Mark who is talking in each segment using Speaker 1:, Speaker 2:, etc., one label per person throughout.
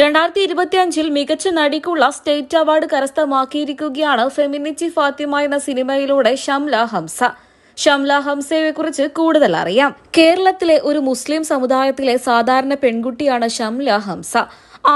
Speaker 1: രണ്ടായിരത്തി ഇരുപത്തിയഞ്ചിൽ മികച്ച നടിക്കുള്ള സ്റ്റേറ്റ് അവാർഡ് കരസ്ഥമാക്കിയിരിക്കുകയാണ് ഫെമിനിറ്റി ഫാത്തിമ എന്ന സിനിമയിലൂടെ ഷംല ഹംസ. ഷംല ഹംസയെക്കുറിച്ച് കൂടുതൽ അറിയാം. കേരളത്തിലെ ഒരു മുസ്ലിം സമുദായത്തിലെ സാധാരണ പെൺകുട്ടിയാണ് ഷംല ഹംസ.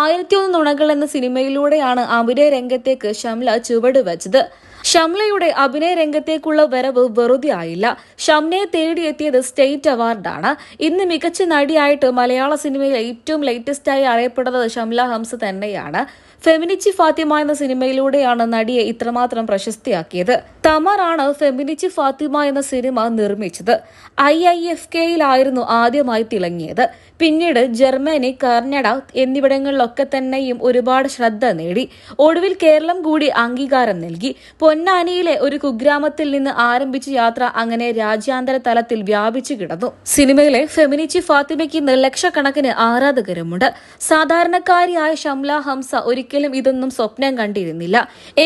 Speaker 1: ആയിരത്തി ഒന്ന് നുണകൾ എന്ന സിനിമയിലൂടെയാണ് അഭിനയ രംഗത്തേക്ക് ഷംല ചുവട് വെച്ചത് ഷംലയുടെ അഭിനയ രംഗത്തേക്കുള്ള വരവ് വെറുതെ ആയില്ല ഷംനയെ തേടിയെത്തിയത് സ്റ്റേറ്റ് അവാർഡാണ്. ഇന്ന് മികച്ച നടിയായിട്ട് മലയാള സിനിമയിൽ ഏറ്റവും ലേറ്റസ്റ്റായി അറിയപ്പെടുന്നത് ഷംല ഹംസ തന്നെയാണ്. ഫെമിനിച്ചി ഫാത്തിമ എന്ന സിനിമയിലൂടെയാണ് നടിയെ ഇത്രമാത്രം പ്രശസ്തിയാക്കിയത്. തമറാണ് ഫെമിനിച്ചി ഫാത്തിമ എന്ന സിനിമ നിർമ്മിച്ചത്. ഐ ഐ എഫ് കെയിലായിരുന്നു ആദ്യമായി തിളങ്ങിയത്. പിന്നീട് ജർമ്മനി കർണട എന്നിവിടങ്ങളിലൊക്കെ തന്നെയും ഒരുപാട് ശ്രദ്ധ നേടി. ഒടുവിൽ കേരളം കൂടി അംഗീകാരം നൽകി. പൊന്നാനിയിലെ ഒരു കുഗ്രാമത്തിൽ നിന്ന് ആരംഭിച്ച യാത്ര അങ്ങനെ രാജ്യാന്തര തലത്തിൽ വ്യാപിച്ചു കിടന്നു. സിനിമയിലെ ഫെമിനിച്ചി ഫാത്തിമയ്ക്ക് ഇന്ന് ലക്ഷക്കണക്കിന് ആരാധകരുമുണ്ട്. സാധാരണക്കാരിയായ ഷംല ഹംസ ഒരിക്കലും ഇതൊന്നും സ്വപ്നം കണ്ടിരുന്നില്ല.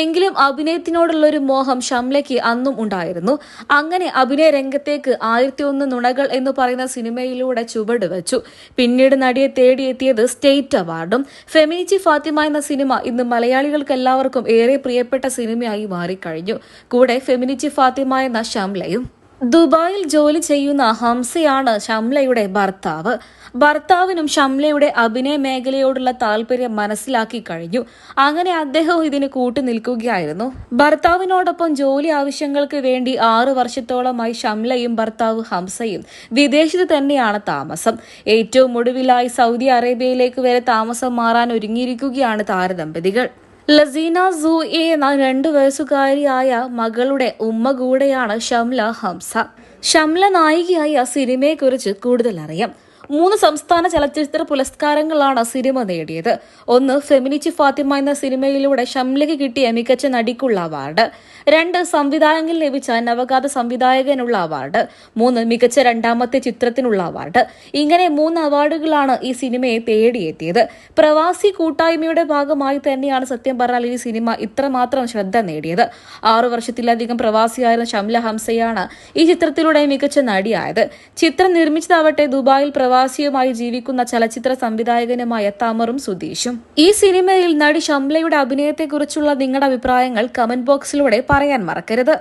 Speaker 1: എങ്കിലും അഭിനയത്തിനോടുള്ള ഒരു മോഹം ഷംലയ്ക്ക് അന്നും ഉണ്ടായിരുന്നു. അങ്ങനെ അഭിനയ രംഗത്തേക്ക് ആയിരത്തി ഒന്ന് നുണകൾ എന്ന് പറയുന്ന സിനിമയിലൂടെ ചുവട് വെച്ചു. പിന്നീട് നടിയെ തേടിയെത്തിയത് സ്റ്റേറ്റ് അവാർഡും. ഫെമിനിച്ചി ഫാത്തിമ എന്ന സിനിമ ഇന്ന് മലയാളികൾക്ക് എല്ലാവർക്കും ഏറെ പ്രിയപ്പെട്ട സിനിമയായി മാറിക്കഴിഞ്ഞു കൂടെ ഫെമിനിറ്റി ഫാത്തിമ എന്ന ഷംലയും ദുബായിൽ ജോലി ചെയ്യുന്ന ഹംസയാണ് ഷംലയുടെ ഭർത്താവ്. ഭർത്താവിനും ഷംലയുടെ അഭിനയ മേഖലയോടുള്ള താല്പര്യം മനസ്സിലാക്കി കഴിഞ്ഞു. അങ്ങനെ അദ്ദേഹവും ഇതിന് കൂട്ടു നിൽക്കുകയായിരുന്നു. ഭർത്താവിനോടൊപ്പം ജോലി ആവശ്യങ്ങൾക്ക് വേണ്ടി ആറു വർഷത്തോളമായി ഷംലയും ഭർത്താവ് ഹംസയും വിദേശത്ത് തന്നെയാണ് താമസം. ഏറ്റവും ഒടുവിലായി സൗദി അറേബ്യയിലേക്ക് വരെ താമസം മാറാൻ ഒരുങ്ങിയിരിക്കുകയാണ് താരദമ്പതികൾ. ലസീന സൂ എന്ന രണ്ടു വയസ്സുകാരിയായ മകളുടെ ഉമ്മ കൂടെയാണ് ഷംല ഹംസ. ഷംല നായികയായി ആ സിനിമയെക്കുറിച്ച് കൂടുതൽ അറിയാം മൂന്ന് സംസ്ഥാന ചലച്ചിത്ര പുരസ്കാരങ്ങളാണ് സിനിമ നേടിയത്. ഒന്ന് ഫെമിനിച്ചി ഫാത്തിമ എന്ന സിനിമയിലൂടെ ഷംലിക്ക് കിട്ടിയ മികച്ച നടിക്കുള്ള അവാർഡ്. രണ്ട് സംവിധായകൻ ലഭിച്ച നവഗാത സംവിധായകനുള്ള അവാർഡ്. മൂന്ന് മികച്ച രണ്ടാമത്തെ ചിത്രത്തിനുള്ള അവാർഡ്. ഇങ്ങനെ മൂന്ന് അവാർഡുകളാണ് ഈ സിനിമയെ തേടിയെത്തിയത്. പ്രവാസി കൂട്ടായ്മയുടെ ഭാഗമായി തന്നെയാണ് സത്യം പറഞ്ഞാൽ ഈ സിനിമ ഇത്രമാത്രം ശ്രദ്ധ നേടിയത്. ആറു വർഷത്തിലധികം പ്രവാസിയായിരുന്ന ഷംല ഹംസയാണ് ഈ ചിത്രത്തിലൂടെ മികച്ച നടിയായത്. ചിത്രം നിർമ്മിച്ചതാവട്ടെ ദുബായിൽ പ്രവാസിയുമായി ജീവിക്കുന്ന ചലച്ചിത്ര സംവിധായകനുമായ തമറും സുധീഷും. ഈ സിനിമയിൽ നടി ഷംലയുടെ അഭിനയത്തെക്കുറിച്ചുള്ള നിങ്ങളുടെ അഭിപ്രായങ്ങൾ കമന്റ് ബോക്സിലൂടെ പറയാൻ മറക്കരുത്.